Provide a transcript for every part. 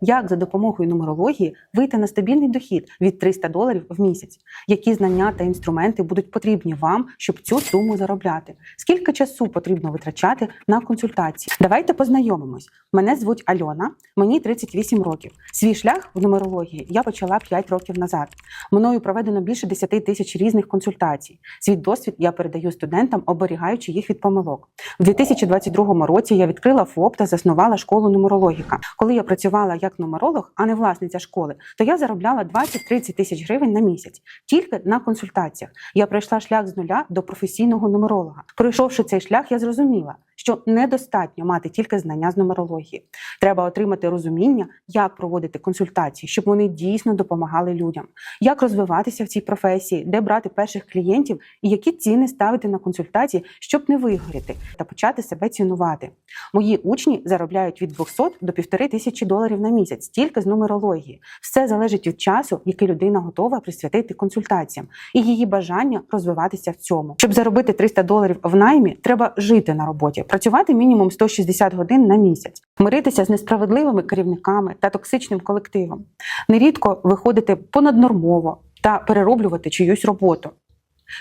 Як за допомогою нумерології вийти на стабільний дохід від 300 доларів в місяць? Які знання та інструменти будуть потрібні вам, щоб цю суму заробляти? Скільки часу потрібно витрачати на консультації? Давайте познайомимось. Мене звуть Альона, мені 38 років. Свій шлях в нумерології я почала 5 років назад. Мною проведено більше 10 тисяч різних консультацій. Свій досвід я передаю студентам, оберігаючи їх від помилок. У 2022 році я відкрила ФОП та заснувала школу нумерологіка. Коли я працювала як нумеролог, а не власниця школи, то я заробляла 20-30 тисяч гривень на місяць тільки на консультаціях. Я пройшла шлях з нуля до професійного нумеролога. Пройшовши цей шлях, я зрозуміла, що недостатньо мати тільки знання з нумерології. Треба отримати розуміння, як проводити консультації, щоб вони дійсно допомагали людям, як розвиватися в цій професії, де брати перших клієнтів і які ціни ставити на консультації, щоб не вигоріти та почати себе цінувати. Мої учні заробляють від 200 до 1500 тисячі доларів на місяць тільки з нумерології. Все залежить від часу, який людина готова присвятити консультаціям, і її бажання розвиватися в цьому. Щоб заробити 300 доларів в наймі, треба жити на роботі, працювати мінімум 160 годин на місяць, миритися з несправедливими керівниками та токсичним колективом, нерідко виходити понаднормово та перероблювати чиюсь роботу.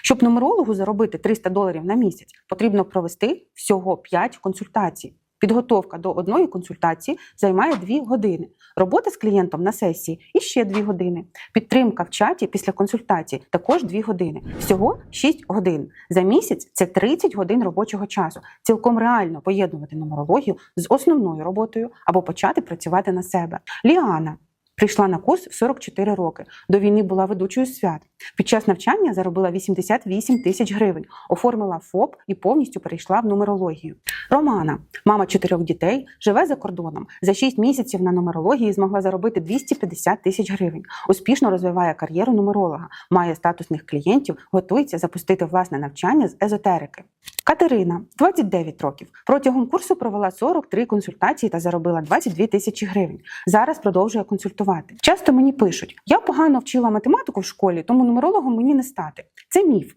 Щоб нумерологу заробити 300 доларів на місяць, потрібно провести всього 5 консультацій. Підготовка до одної консультації займає 2 години. Робота з клієнтом на сесії і ще 2 години. Підтримка в чаті після консультації також 2 години. Всього 6 годин. За місяць це 30 годин робочого часу. Цілком реально поєднувати нумерологію з основною роботою або почати працювати на себе. Ліана Прийшла на курс в 44 роки. До війни була ведучою свят. Під час навчання заробила 88 тисяч гривень, оформила ФОП і повністю перейшла в нумерологію. Романа, мама чотирьох дітей, живе за кордоном. За 6 місяців на нумерології змогла заробити 250 тисяч гривень. Успішно розвиває кар'єру нумеролога, має статусних клієнтів, готується запустити власне навчання з езотерики. Катерина, 29 років. Протягом курсу провела 43 консультації та заробила 22 тисячі гривень. Зараз продовжує консультувати. Часто мені пишуть: я погано вчила математику в школі, тому нумерологом мені не стати. Це міф.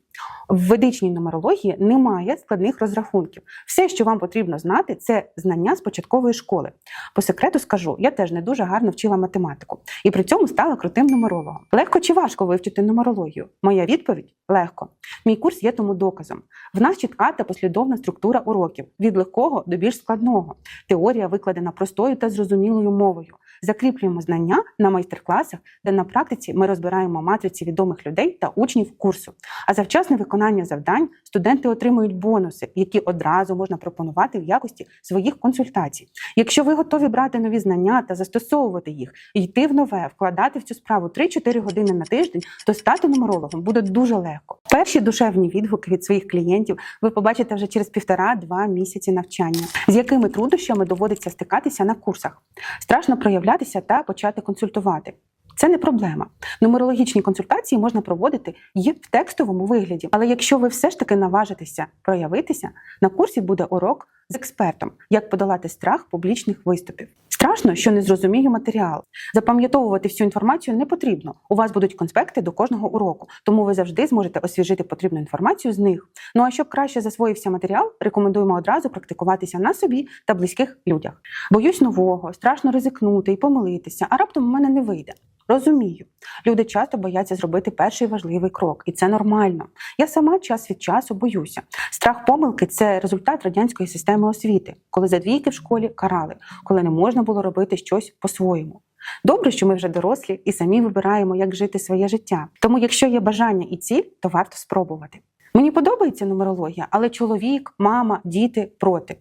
В ведичній нумерології немає складних розрахунків. Все, що вам потрібно знати, це знання з початкової школи. По секрету скажу, я теж не дуже гарно вчила математику і при цьому стала крутим нумерологом. Легко чи важко вивчити нумерологію? Моя відповідь легко. Мій курс є тому доказом. В нас чітка та послідовна структура уроків від легкого до більш складного. Теорія викладена простою та зрозумілою мовою. Закріплюємо знання на майстер-класах, де на практиці ми розбираємо матриці відомих людей та учнів курсу. А за вчасне виконання завдань студенти отримують бонуси, які одразу можна пропонувати в якості своїх консультацій. Якщо ви готові брати нові знання та застосовувати їх, йти в нове, вкладати в цю справу 3-4 години на тиждень, то стати нумерологом буде дуже легко. Перші душевні відгуки від своїх клієнтів ви побачите вже через півтора-два місяці навчання, з якими труднощами доводиться стикатися на курсах. Страшно проявлятися та почати консультувати. Це не проблема. Нумерологічні консультації можна проводити і в текстовому вигляді. Але якщо ви все ж таки наважитеся проявитися, на курсі буде урок з експертом, як подолати страх публічних виступів. Страшно, що не зрозумію матеріал. Запам'ятовувати всю інформацію не потрібно. У вас будуть конспекти до кожного уроку, тому ви завжди зможете освіжити потрібну інформацію з них. Ну а щоб краще засвоївся матеріал, рекомендуємо одразу практикуватися на собі та близьких людях. Боюсь нового, страшно ризикнути і помилитися, а раптом у мене не вийде. Розумію, люди часто бояться зробити перший важливий крок, і це нормально. Я сама час від часу боюся. Страх помилки це результат радянської системи освіти, коли за двійки в школі карали, коли не можна було робити щось по-своєму. Добре, що ми вже дорослі і самі вибираємо, як жити своє життя. Тому, якщо є бажання і ціль, то варто спробувати. Мені подобається нумерологія, але чоловік, мама, діти проти.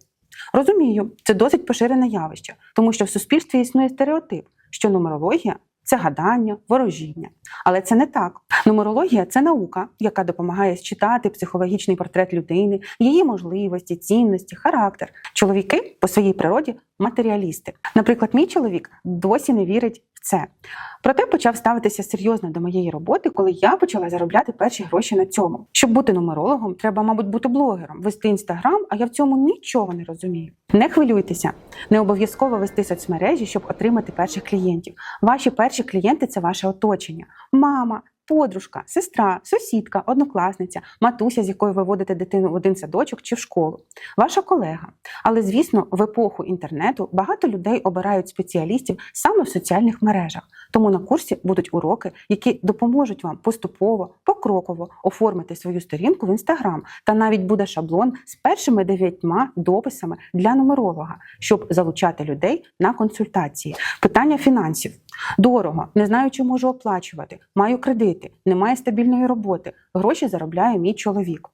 Розумію, це досить поширене явище, тому що в суспільстві існує стереотип, що нумерологія це гадання, ворожіння. Але це не так. Нумерологія це наука, яка допомагає считати психологічний портрет людини, її можливості, цінності, характер. Чоловіки по своїй природі матеріалісти. Наприклад, мій чоловік досі не вірить в це. Проте почав ставитися серйозно до моєї роботи, коли я почала заробляти перші гроші на цьому. Щоб бути нумерологом, треба, мабуть, бути блогером, вести інстаграм, а я в цьому нічого не розумію. Не хвилюйтеся, не обов'язково вести соцмережі, щоб отримати перших клієнтів. Ваші перші клієнти це ваше оточення: мама, подружка, сестра, сусідка, однокласниця, матуся, з якою ви водите дитину в один садочок чи в школу, ваша колега. Але звісно, в епоху інтернету багато людей обирають спеціалістів саме в соціальних мережах. Тому на курсі будуть уроки, які допоможуть вам поступово, покроково оформити свою сторінку в інстаграм. Та навіть буде шаблон з першими дев'ятьма дописами для нумеролога, щоб залучати людей на консультації. Питання фінансів. Дорого, не знаю, чи можу оплачувати. Маю кредити, немає стабільної роботи. Гроші заробляє мій чоловік.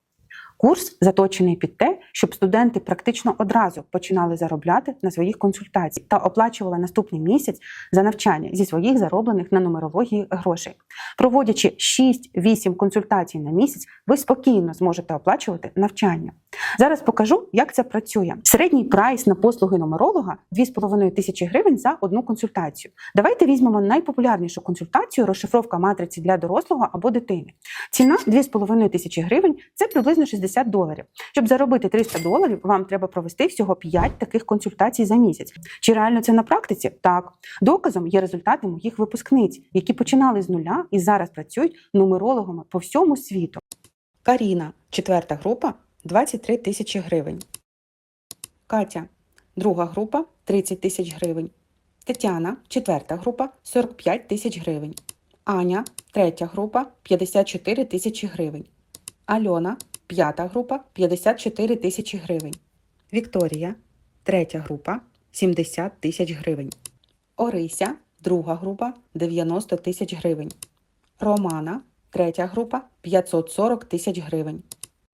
Курс заточений під те, щоб студенти практично одразу починали заробляти на своїх консультаціях та оплачували наступний місяць за навчання зі своїх зароблених на нумерології грошей. Проводячи 6-8 консультацій на місяць, ви спокійно зможете оплачувати навчання. Зараз покажу, як це працює. Середній прайс на послуги нумеролога 2,5 тисячі гривень за одну консультацію. Давайте візьмемо найпопулярнішу консультацію розшифровка матриці для дорослого або дитини. Ціна 2,5 тисячі гривень це приблизно 60 доларів. Щоб заробити 300 доларів, вам треба провести всього 5 таких консультацій за місяць. Чи реально це на практиці? Так. Доказом є результати моїх випускниць, які починали з нуля і зараз працюють нумерологами по всьому світу. Каріна, четверта група, 23 тисячі гривень. Катя, друга група 30 тисяч гривень. Тетяна, четверта група 45 тисяч гривень. Аня, третя група 54 тисячі гривень. Альона, п'ята група 54 тисячі гривень. Вікторія, третя група 70 тисяч гривень. Орися, друга група 90 тисяч гривень. Романа, третя група 540 тисяч гривень.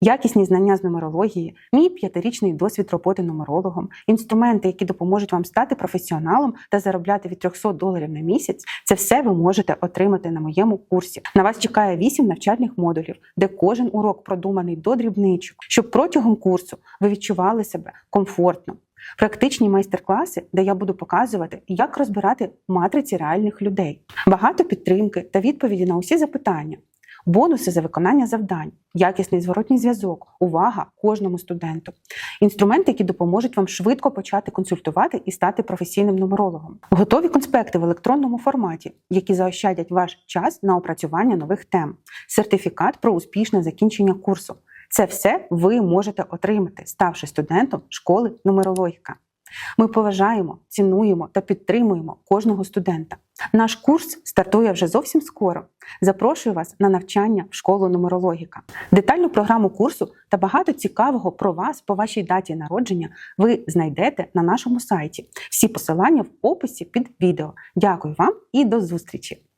Якісні знання з нумерології, мій п'ятирічний досвід роботи нумерологом, інструменти, які допоможуть вам стати професіоналом та заробляти від 300 доларів на місяць. Це все ви можете отримати на моєму курсі. На вас чекає 8 навчальних модулів, де кожен урок продуманий до дрібничок, щоб протягом курсу ви відчували себе комфортно. Практичні майстер-класи, де я буду показувати, як розбирати матриці реальних людей, багато підтримки та відповіді на усі запитання, бонуси за виконання завдань, якісний зворотній зв'язок, увага кожному студенту, інструменти, які допоможуть вам швидко почати консультувати і стати професійним нумерологом, готові конспекти в електронному форматі, які заощадять ваш час на опрацювання нових тем, сертифікат про успішне закінчення курсу. Це все ви можете отримати, ставши студентом школи нумерологіка. Ми поважаємо, цінуємо та підтримуємо кожного студента. Наш курс стартує вже зовсім скоро. Запрошую вас на навчання в школу нумерологіка. Детальну програму курсу та багато цікавого про вас по вашій даті народження ви знайдете на нашому сайті. Всі посилання в описі під відео. Дякую вам і до зустрічі!